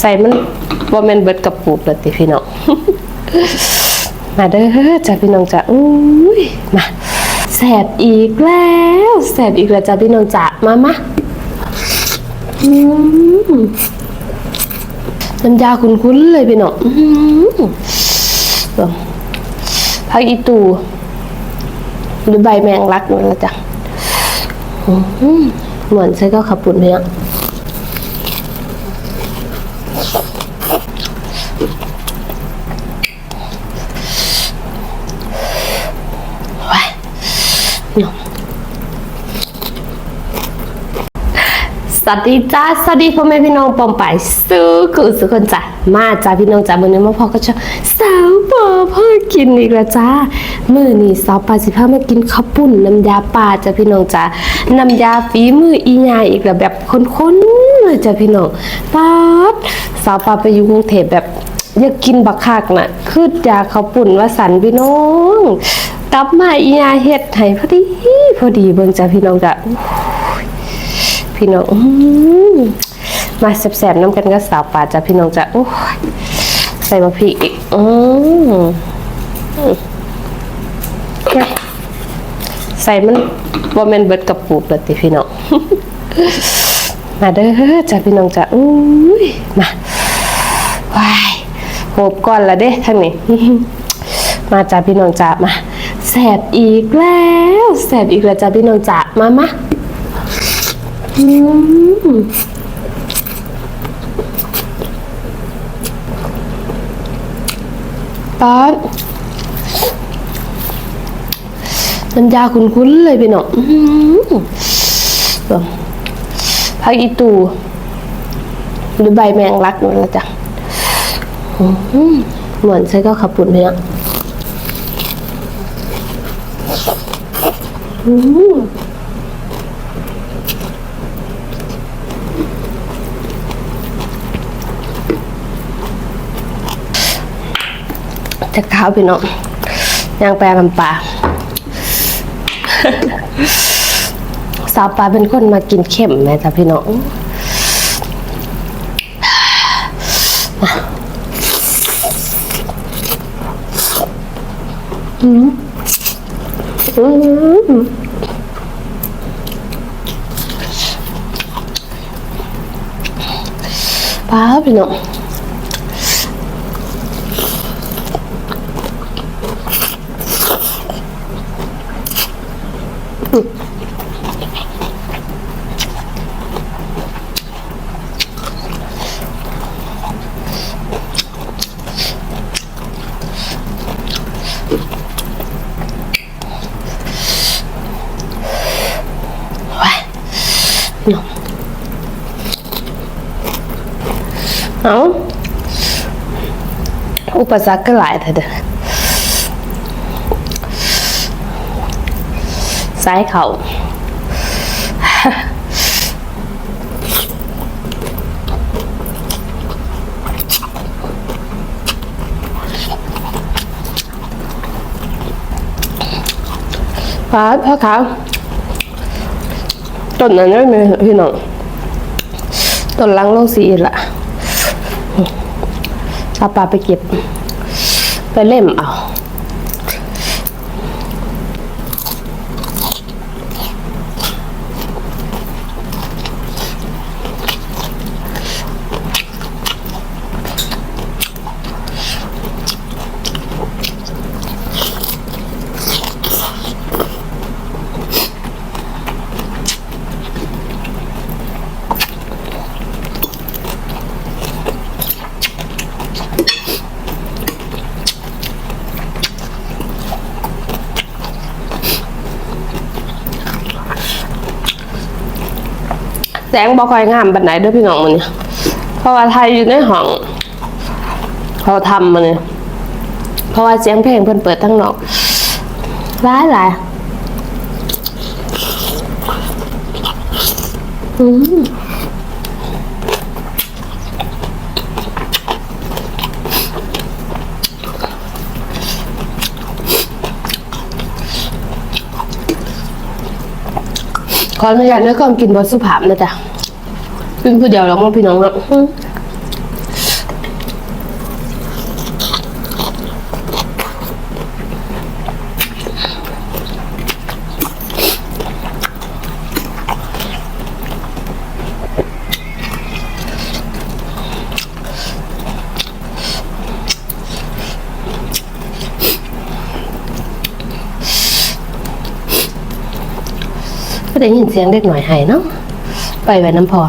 ใส่มันบ่แม่นเบิดกระปุกแล้วติพี่น้อง มาเด้อจ้าพี่น้องจ้าอุ้ยมาแสบอีกแล้วแสบอีกแล้วจ้าพี่น้องจ้ามามาอืมน้ำยาคุ้นๆเลยพี่น้องอื้อหือเบิ่งผักอีตูหรือใบแมงลักนั่นละจ้ะอื้อ หือเหมือนใส่ก็ขับปุ่นเลยอะว้ายสวัสดีจ้าสวัสดีพ่อแม่พี่น้องปอมไปายสู้ กูสุกคนจ้ะมาจ้าพี่น้องจ้ามือนี้มาพอก็ชอบสาวปอพ่อกินอีกแล้วจ้ามือนี้สาวปลาสิพามากินข้าวปุ้นน้ำยาปลาจ้าพี่น้องจ้าน้ำยาฝีมืออีญาอีกแล้วแบบข้นๆเลยจ้าพี่น้องป๊าดสาวปลาไปอยู่กรุงเทพแบบอยากกินบักคักน่ะคืดยาเขาวปุ่นว่าสันพี่น้องกลับมาอียาเฮ็ดให้พอดีพอดีเบิ่งจ้ะพี่น้องจ้ะพี่น้องอื มาแซ่บๆน้ำกันกับสาวป่าจ้ะพี่น้องจ้ะโอ้ยใส่มะพริกอีกอืมใส่มันบ่แม่นเบิดกระปุกแล้วติพี่น้องมาเด้อจ้ะพี่น้องจ้ะอุ้ยมาว้ายโหบก่อนละเด้ทั้งนี้มาจ้าพี่น้องจ้ามาแสบอีกแล้วแสบอีกแล้วจ้าพี่น้องจ้ามามาอืม ตอนน้ำยาคุ้นๆเลยพี่น้องผักอีตู หรือใบแมงลักนั่นละจ้ะเหมือนใส่ก็ขับปุ่นเลยอะ จะข้าวพี่น้องย่างแปลลำปลาสาวปลาเป็นคนมากินเข็มไหมจ๊ะพี่น้องอืมป้าพี่น้อง เอาอุปสรรคก็หลายแต่เด้อซ้ายเขาฟ้าพ่อขาต้นนั้นไม่มีพี่น้องต้นลังลงสีละ เอาปลาไปเก็บ ไปเล่มเอา แสงบ่ค่อยงามบันไดเด้วยพี่น้องมันเนี่ยเพราะว่าไทยอยู่ในห้องเขาทำมันเนี่ยเพราะว่าเสียงเพลงเพิ่นเปิดทั้งนอกร้ายหลายอืม ขออนุญาตด้วยความกินบอสุภาพนะจ๊ะกินผู้เดียวแล้วมั้พี่น้องแล้ว ก็ได้ยินเสียงเด็กหน่อยหายเนาะไปไว้น้ำพอ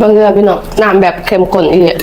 บางเรือพี่น้องน้ำแบบเค็มข้นอีก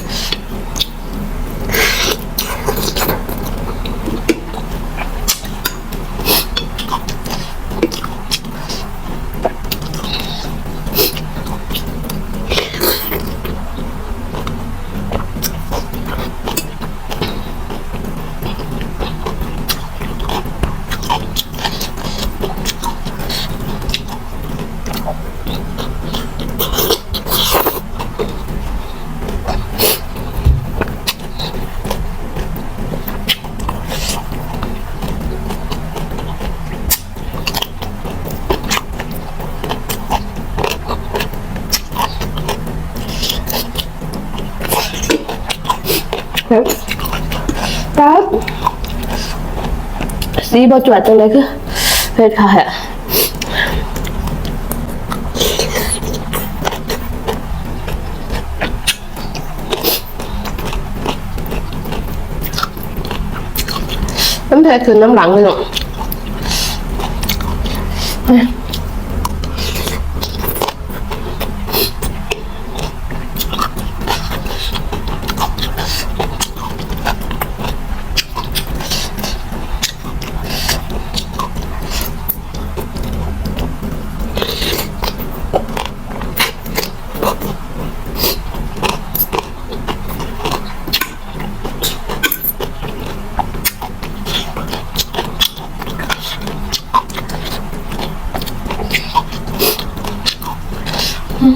ครับครับสีบจวดจังเลยคือเพชรค่ะน้ำเพชรคือน้ำหลังเลยเนาะ เพ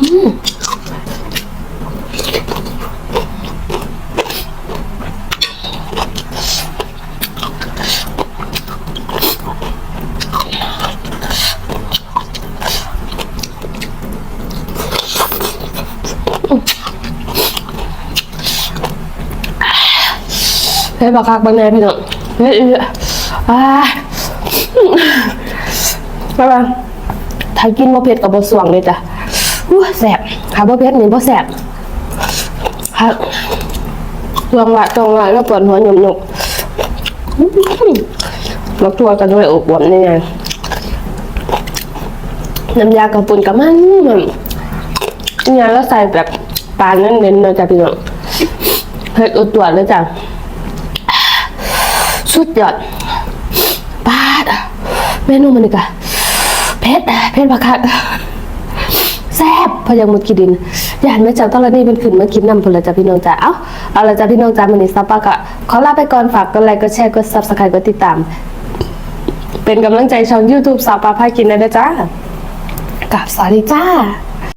ชรบักคักบางแน่พี่น้องเพชรอีกอ่าไปบ้างถ้ากินบ่เผ็ดกับบะสวงเลยจ้ะ อู้แสบถ้าบ่เผ็ดนี่บ่แสบครับลองละจองละแล้วปวดหัวหยุมหนุกมักตัวกันด้วยอบอวมนี่ไงน้ำยากระปุนกับมันมันเนี่ยแล้วใส่แบบปลาเน้นๆเลยจ้ะพี่น้องเผ็ดอุดตัวเลยจ้ะสุดยอดปาดเมนูมันนี่กะเผ็ดเผ็ดบักคัก พยังมุดกินดินอยานไม่จากตอนนี้เป็นขึ้นมากินนำพลจ้ะพี่น้องจ้ะเอ้าเอาละจ้ะพี่น้องจ้ะมันนี้ซับปากะขอลาไปก่อนฝากกดไลค์กดแชร์กดซับสไครต์กดติดตาม เป็นกำลังใจช่อง YouTube สาวปาพากินนะจ๊ะกับสวัสดีจ้า